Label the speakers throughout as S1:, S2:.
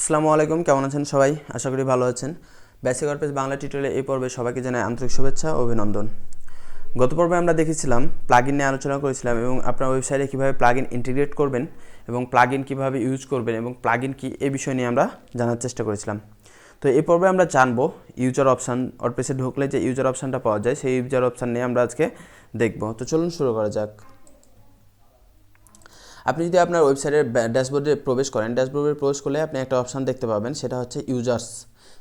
S1: আসসালামু আলাইকুম, কেমন আছেন সবাই? আশা করি ভালো আছেন। বেসিক অর্পেস বাংলা টিউটোরিয়ালে এই পর্বে সবাইকে জানাই আন্তরিক শুভেচ্ছা ও অভিনন্দন। গত পর্বে আমরা দেখেছিলাম প্লাগইন নিয়ে আলোচনা করেছিলাম এবং আপনার ওয়েবসাইটে কীভাবে প্লাগইন ইন্টিগ্রেট করবেন এবং প্লাগইন কীভাবে ইউজ করবেন এবং প্লাগইন কী এ বিষয় নিয়ে আমরা জানার চেষ্টা করেছিলাম। তো এই পর্বে আমরা জানব ইউজার অপশান অর্পেসে ঢুকলে যে ইউজার অপশানটা পাওয়া যায়, সেই ইউজার অপশান নিয়ে আমরা আজকে দেখব। তো চলুন শুরু করা যাক। আপনি যদি আপনার ওয়েবসাইটের ড্যাশবোর্ডে প্রবেশ করেন ড্যাশবোর্ডে প্রবেশ করলে আপনি একটা অপশান দেখতে পাবেন, সেটা হচ্ছে ইউজার্স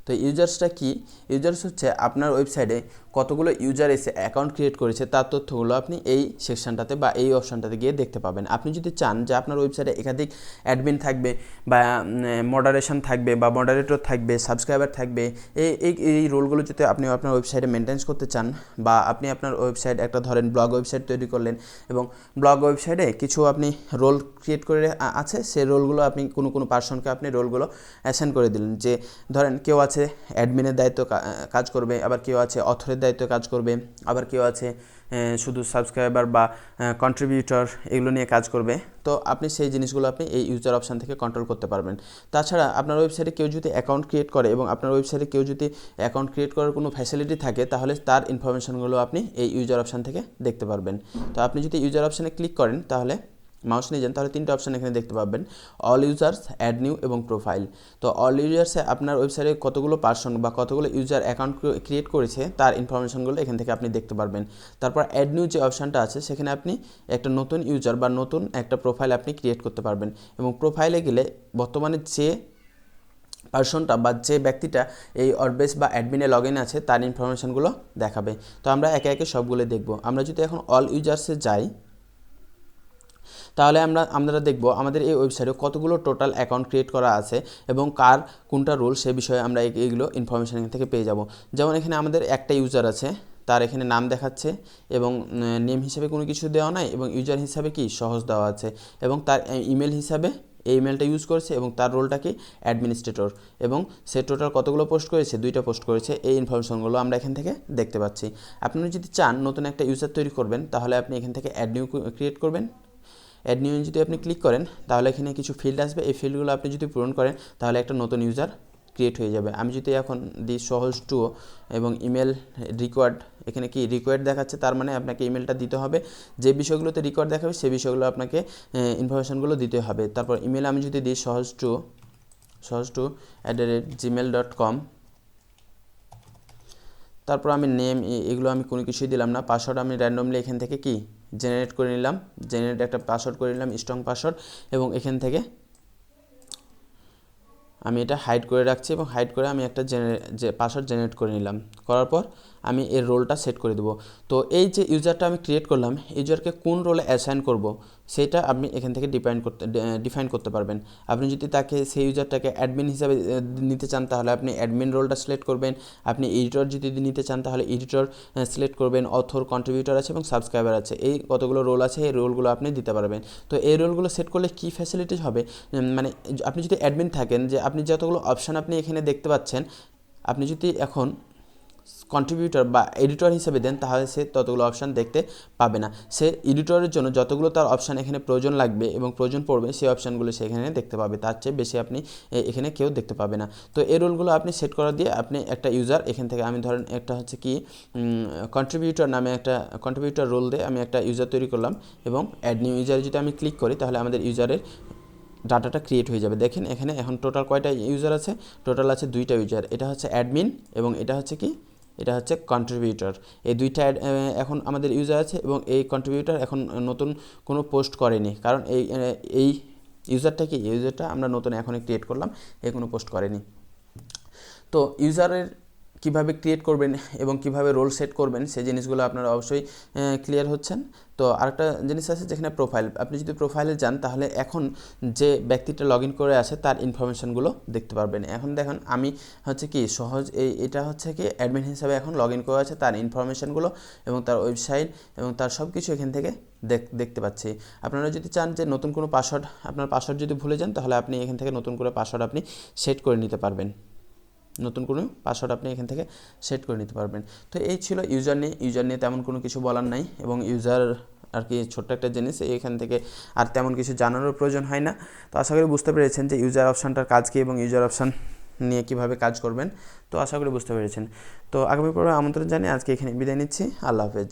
S1: তো ইউজার্সটা কি? ইউজার্স হচ্ছে আপনার ওয়েবসাইটে কতগুলো ইউজার এসে অ্যাকাউন্ট ক্রিয়েট করেছে, তার তথ্যগুলো আপনি এই সেকশনটাতে বা এই অপশানটাতে গিয়ে দেখতে পাবেন। আপনি যদি চান যে আপনার ওয়েবসাইটে একাধিক অ্যাডমিন থাকবে বা মডারেশন থাকবে বা মডারেটর থাকবে সাবস্ক্রাইবার থাকবে, এই এই রোলগুলো যদি আপনি আপনার ওয়েবসাইটে মেনটেন্স করতে চান বা আপনি আপনার ওয়েবসাইট একটা ধরেন ব্লগ ওয়েবসাইট তৈরি করলেন এবং ব্লগ ওয়েবসাইটে কিছু আপনি রোল ক্রিয়েট করে আছে, সেই রোলগুলো আপনি কোনো কোনো পার্সনকে আপনি রোলগুলো অ্যাসাইন করে দিলেন। যে ধরেন কেউ আছে অ্যাডমিনের দায়িত্ব কাজ করবে, আবার কেউ আছে অথরের দায়িত্ব কাজ করবে, আবার কেউ আছে শুধু সাবস্ক্রাইবার বা কন্ট্রিবিউটর এগুলো নিয়ে কাজ করবে। তো আপনি সেই জিনিসগুলো আপনি এই ইউজার অপশান থেকে কন্ট্রোল করতে পারবেন। তাছাড়া আপনার ওয়েবসাইটে কেউ যদি অ্যাকাউন্ট ক্রিয়েট করে এবং আপনার ওয়েবসাইটে কেউ যদি অ্যাকাউন্ট ক্রিয়েট করার কোনো ফ্যাসিলিটি থাকে, তাহলে তার ইনফরমেশনগুলো আপনি এই ইউজার অপশান থেকে দেখতে পারবেন। তো আপনি যদি ইউজার অপশানে ক্লিক করেন, তাহলে মাউস নিয়ে যান, তাহলে তিনটে অপশান এখানে দেখতে পাবেন। অল ইউজার্স অ্যাড নিউ এবং প্রোফাইল তো অল ইউজার্সে আপনার ওয়েবসাইটে কতগুলো পার্সন বা কতগুলো ইউজার অ্যাকাউন্ট ক্রিয়েট করেছে, তার ইনফরমেশনগুলো এখান থেকে আপনি দেখতে পারবেন। তারপর অ্যাড নিউ যে অপশানটা আছে, সেখানে আপনি একটা নতুন ইউজার বা নতুন একটা প্রোফাইল আপনি ক্রিয়েট করতে পারবেন। এবং প্রোফাইলে গেলে বর্তমানে যে পার্সনটা বা যে ব্যক্তিটা এই অরবেস বা অ্যাডমিনে লগ ইন আছে, তার ইনফরমেশনগুলো দেখাবে। তো আমরা একে একে সবগুলো দেখব। আমরা যদি এখন অল ইউজার্সে যাই তাহলে আমরা আমরা দেখব আমাদের এই ওয়েবসাইটে কতগুলো টোটাল অ্যাকাউন্ট ক্রিয়েট করা আছে এবং কার কোনটা রোল সে বিষয়ে আমরা এই- এইগুলো ইনফরমেশান এখান থেকে পেয়ে যাব। যেমন এখানে আমাদের একটা ইউজার আছে, তার এখানে নাম দেখাচ্ছে এবং নেম হিসাবে কোনো কিছু দেওয়া নাই এবং ইউজার হিসাবে কি সহজ দেওয়া আছে এবং তার ইমেল হিসাবে এই ইমেলটা ইউজ করেছে এবং তার রোলটা কি অ্যাডমিনিস্ট্রেটর এবং সে টোটাল কতগুলো পোস্ট করেছে, দুইটা পোস্ট করেছে, এই ইনফরমেশনগুলো আমরা এখান থেকে দেখতে পাচ্ছি। আপনি যদি চান নতুন একটা ইউজার তৈরি করবেন, তাহলে আপনি এখান থেকে অ্যাড নিউ ক্রিয়েট করবেন। অ্যাড নিউ যদি আপনি ক্লিক করেন, তাহলে এখানে কিছু ফিল্ড আসবে। এই ফিল্ডগুলো আপনি যদি পূরণ করেন, তাহলে একটা নতুন ইউজার ক্রিয়েট হয়ে যাবে। আমি যদি এখন দিই সহজ টু এবং ইমেল রিকোয়ার্ড এখানে কি রিকোয়ার্ড দেখাচ্ছে, তার মানে আপনাকে ইমেলটা দিতে হবে। যে বিষয়গুলোতে রিকোয়ার্ড দেখাবে সেই বিষয়গুলো আপনাকে ইনফরমেশনগুলো দিতে হবে। তারপর ইমেল আমি যদি দিই Sahaj two Sahaj two at the rate Gmail dot com তারপর আমি নেম এগুলো আমি কোনো কিছুই দিলাম না। পাসওয়ার্ড আমি র্যান্ডমলি এখান থেকে কি জেনারেট করে নিলাম জেনারেট একটা পাসওয়ার্ড করে নিলাম স্ট্রং পাসওয়ার্ড এবং এখান থেকে আমি এটা হাইড করে রাখছি এবং হাইড করে আমি একটা জেনারে যে পাসওয়ার্ড জেনারেট করে নিলাম। করার পর আমি এর রোলটা সেট করে দেবো। তো এই যে ইউজারটা আমি ক্রিয়েট করলাম ইউজারকে কোন রোলে অ্যাসাইন করব, সেটা আপনি এখান থেকে ডিফাইন করতে ডিফাইন করতে পারবেন। আপনি যদি তাকে সেই ইউজারটাকে অ্যাডমিন হিসাবে নিতে চান, তাহলে আপনি অ্যাডমিন রোলটা সিলেক্ট করবেন। আপনি এডিটর যদি নিতে চান, তাহলে এডিটর সিলেক্ট করবেন। অথর কন্ট্রিবিউটর আছে এবং সাবস্ক্রাইবার আছে। এই কতগুলো রোল আছে, এই রোলগুলো আপনি দিতে পারবেন। তো এই রোলগুলো সেট করলে কী ফ্যাসিলিটিস হবে? মানে আপনি যদি অ্যাডমিন থাকেন, যে আপনি যতগুলো অপশান আপনি এখানে দেখতে পাচ্ছেন, আপনি যদি এখন কন্ট্রিবিউটর বা এডিটর হিসেবে দেন, তাহলে সে ততগুলো অপশান দেখতে পাবে না। সে এডিটরের জন্য যতগুলো তার অপশান এখানে প্রয়োজন লাগবে এবং প্রয়োজন পড়বে, সেই অপশানগুলো সে এখানে দেখতে পাবে। তার চেয়ে বেশি আপনি এখানে কেউ দেখতে পাবে না। তো এই রোলগুলো আপনি সেট করা দিয়ে আপনি একটা ইউজার এখান থেকে আমি ধরেন একটা হচ্ছে কি কন্ট্রিবিউটর নামে একটা কন্ট্রিবিউটর রোল দিয়ে আমি একটা ইউজার তৈরি করলাম এবং অ্যাড নিউ ইউজারে যদি আমি ক্লিক করি, তাহলে আমাদের ইউজারের ডাটাটা ক্রিয়েট হয়ে যাবে। দেখেন এখানে এখন টোটাল কয়টা ইউজার আছে? টোটাল আছে দুইটা ইউজার এটা হচ্ছে অ্যাডমিন এবং এটা হচ্ছে কি এটা হচ্ছে কন্ট্রিবিউটর এই দুইটা এখন আমাদের ইউজার আছে এবং এই কন্ট্রিবিউটর এখন নতুন কোনো পোস্ট করেনি। কারণ এই এই ইউজারটা কি ইউজারটা আমরা নতুন এখনই ক্রিয়েট করলাম, এ কোনো পোস্ট করেনি। তো ইউজারের কীভাবে ক্রিয়েট করবেন এবং কীভাবে রোল সেট করবেন, সেই জিনিসগুলো আপনারা অবশ্যই ক্লিয়ার হচ্ছেন। তো আরেকটা জিনিস আছে যেখানে প্রোফাইল আপনি যদি প্রোফাইলে যান, তাহলে এখন যে ব্যক্তিটা লগ ইন করে আছে, তার ইনফরমেশনগুলো দেখতে পারবেন। এখন দেখেন, আমি হচ্ছে কি, সহজ এই, এটা হচ্ছে কি অ্যাডমিন হিসাবে এখন লগ ইন করে আছে, তার ইনফরমেশনগুলো এবং তার ওয়েবসাইট এবং তার সব কিছু এখান থেকে দেখ- দেখতে পাচ্ছি। আপনারা যদি চান যে নতুন কোনো পাসওয়ার্ড আপনার পাসওয়ার্ড যদি ভুলে যান, তাহলে আপনি এখান থেকে নতুন করে পাসওয়ার্ড আপনি সেট করে নিতে পারবেন। নতুন কোনো পাসওয়ার্ড আপনি এখান থেকে সেট করে নিতে পারবেন। তো এই ছিল ইউজার নিয়ে ইউজার নিয়ে তেমন কোনো কিছু বলার নাই এবং ইউজার আর কি ছোট্ট একটা জিনিস এখান থেকে আর তেমন কিছু জানানোর প্রয়োজন হয় না। তো আশা করি বুঝতে পেরেছেন যে ইউজার অপশানটার কাজ কী এবং ইউজার অপশান নিয়ে কীভাবে কাজ করবেন। তো আশা করি বুঝতে পেরেছেন। তো আগামী পর্বে আমন্ত্রণ জানিয়ে আজকে এখানে বিদায় নিচ্ছি। আল্লাহ হাফেজ।